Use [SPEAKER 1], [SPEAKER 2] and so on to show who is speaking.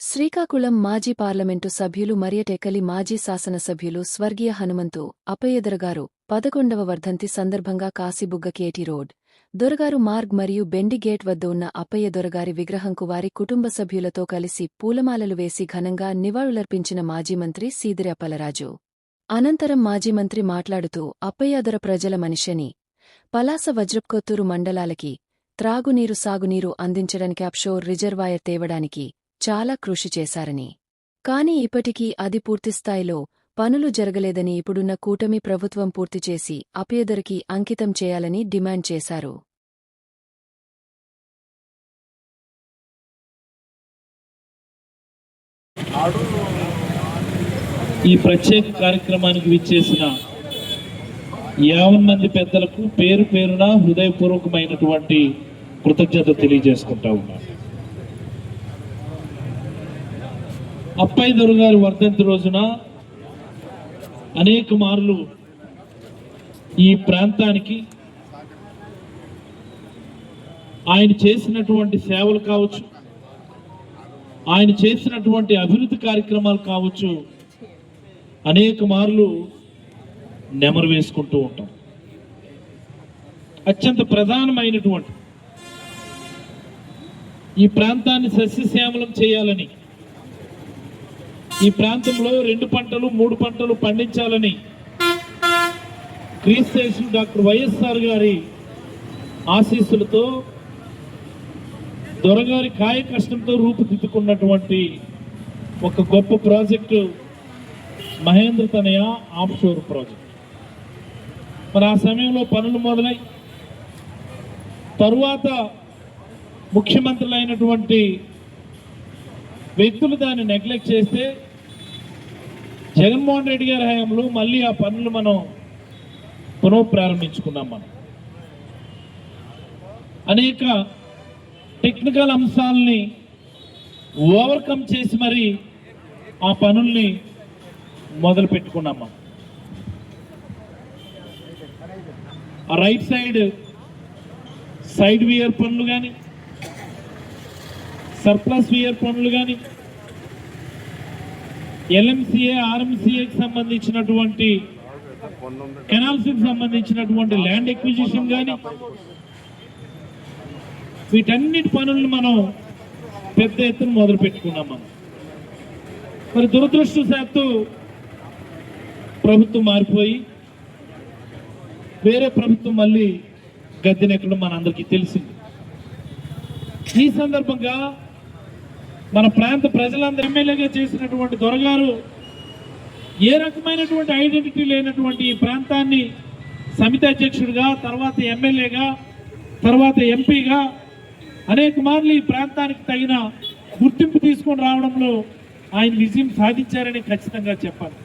[SPEAKER 1] శ్రీకాకుళం మాజీ పార్లమెంటు సభ్యులు మరియటెక్కలి మాజీ శాసనసభ్యులు స్వర్గీయ హనుమంతు అప్పయ్యదొరగారు పదకొండవ వర్ధంతి సందర్భంగా కాశీబుగ్గ కేటీ రోడ్ దొరగారు మార్గ్ మరియు బెండి గేట్ వద్ద ఉన్న అప్పయ్య దొరగారి విగ్రహంకు వారి కుటుంబ సభ్యులతో కలిసి పూలమాలలు వేసి ఘనంగా నివాళులర్పించిన మాజీ మంత్రి సీదిరి అప్పలరాజు. అనంతరం మాజీ మంత్రి మాట్లాడుతూ అప్పయ్యదొర ప్రజల మనిషని. పలాస వజ్రప్కొత్తూరు మండలాలకి త్రాగునీరు సాగునీరు అందించడానికి అప్షోర్ రిజర్వాయర్ తేవడానికి చాలా కృషి చేశారని. కాని ఇప్పటికీ అది పూర్తిస్థాయిలో పనులు జరగలేదని ఇప్పుడున్న కూటమి ప్రభుత్వం పూర్తి చేసి అపేదరికి అంకితం చేయాలని డిమాండ్ చేశారు.
[SPEAKER 2] ఈ ప్రత్యేక కార్యక్రమానికి విచ్చేసిన యావన్ మంది పెద్దలకు పేరు పేరున హృదయపూర్వకమైనటువంటి కృతజ్ఞత తెలియజేసుకుంటా ఉన్నాను. అప్పయ్య దొరగారి వర్ధంతి రోజున అనేక మార్లు ఈ ప్రాంతానికి ఆయన చేసినటువంటి సేవలు కావచ్చు ఆయన చేసినటువంటి అభివృద్ధి కార్యక్రమాలు కావచ్చు అనేక మార్లు నెమరు వేసుకుంటూ ఉంటాం. అత్యంత ప్రధానమైనటువంటి ఈ ప్రాంతాన్ని సస్యశ్యామలం చేయాలని ఈ ప్రాంతంలో రెండు పంటలు మూడు పంటలు పండించాలని క్రీస్తేషన్ డాక్టర్ వైఎస్ఆర్ గారి ఆశీస్సులతో దొరగారి కాయ కష్టంతో రూపుదిద్దుకున్నటువంటి ఒక గొప్ప ప్రాజెక్టు మహేంద్ర తనయ ఆఫ్షోర్ ప్రాజెక్ట్. మరి ఆ సమయంలో పనులు మొదలై తరువాత ముఖ్యమంత్రులైనటువంటి వ్యక్తులు దాన్ని నెగ్లెక్ట్ చేస్తే జగన్మోహన్ రెడ్డి గారి హయాంలో మళ్ళీ ఆ పనులు మనం పునఃప్రారంభించుకున్నాం మనం. అనేక టెక్నికల్ అంశాలని ఓవర్కమ్ చేసి మరి ఆ పనుల్ని మొదలు పెట్టుకున్నాం మనం. ఆ రైట్ సైడ్ సైడ్ వియర్ పనులు కానీ సర్ప్లస్ వియర్ పనులు కానీ ఎల్ఎంసీఏ ఆర్ఎంసీఏకి సంబంధించినటువంటి కెనాల్స్కి సంబంధించినటువంటి ల్యాండ్ ఎక్విజిషన్ కానీ వీటన్నిటి పనులను మనం పెద్ద ఎత్తున మొదలు పెట్టుకున్నాం మనం. మరి దురదృష్టశాత్తు ప్రభుత్వం మారిపోయి వేరే ప్రభుత్వం మళ్ళీ గద్దెనెక్కడం మనందరికీ తెలిసింది. ఈ సందర్భంగా మన ప్రాంత ప్రజలందరూ ఎమ్మెల్యేగా చేసినటువంటి దొరగారు ఏ రకమైనటువంటి ఐడెంటిటీ లేనటువంటి ఈ ప్రాంతాన్ని సమితి అధ్యక్షుడిగా తర్వాత ఎమ్మెల్యేగా తర్వాత ఎంపీగా అనేక మార్లు ఈ ప్రాంతానికి తగిన గుర్తింపు తీసుకొని రావడంలో ఆయన విజయం సాధించారని ఖచ్చితంగా చెప్పాలి.